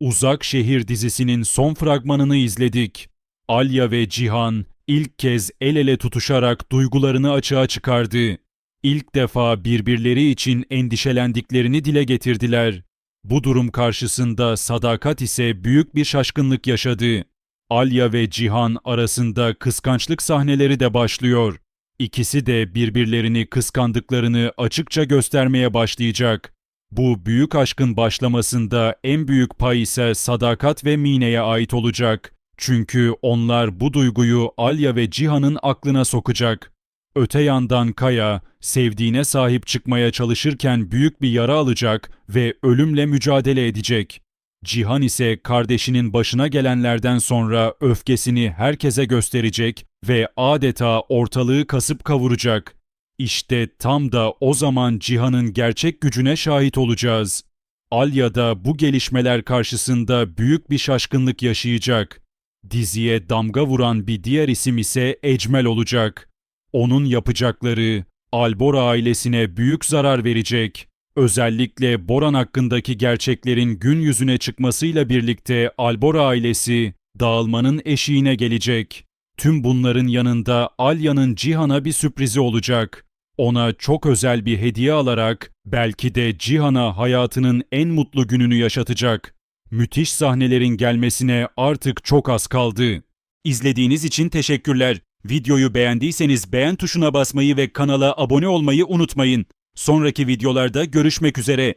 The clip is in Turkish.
Uzak Şehir dizisinin son fragmanını izledik. Alya ve Cihan ilk kez el ele tutuşarak duygularını açığa çıkardı. İlk defa birbirleri için endişelendiklerini dile getirdiler. Bu durum karşısında Sadakat ise büyük bir şaşkınlık yaşadı. Alya ve Cihan arasında kıskançlık sahneleri de başlıyor. İkisi de birbirlerini kıskandıklarını açıkça göstermeye başlayacak. Bu büyük aşkın başlamasında en büyük pay ise Sadakat ve Mine'ye ait olacak. Çünkü onlar bu duyguyu Alya ve Cihan'ın aklına sokacak. Öte yandan Kaya, sevdiğine sahip çıkmaya çalışırken büyük bir yara alacak ve ölümle mücadele edecek. Cihan ise kardeşinin başına gelenlerden sonra öfkesini herkese gösterecek ve adeta ortalığı kasıp kavuracak. İşte tam da o zaman Cihan'ın gerçek gücüne şahit olacağız. Alya da bu gelişmeler karşısında büyük bir şaşkınlık yaşayacak. Diziye damga vuran bir diğer isim ise Ecmel olacak. Onun yapacakları Albora ailesine büyük zarar verecek. Özellikle Boran hakkındaki gerçeklerin gün yüzüne çıkmasıyla birlikte Albora ailesi dağılmanın eşiğine gelecek. Tüm bunların yanında Alya'nın Cihan'a bir sürprizi olacak. Ona çok özel bir hediye alarak belki de Cihan'a hayatının en mutlu gününü yaşatacak. Müthiş sahnelerin gelmesine artık çok az kaldı. İzlediğiniz için teşekkürler. Videoyu beğendiyseniz beğen tuşuna basmayı ve kanala abone olmayı unutmayın. Sonraki videolarda görüşmek üzere.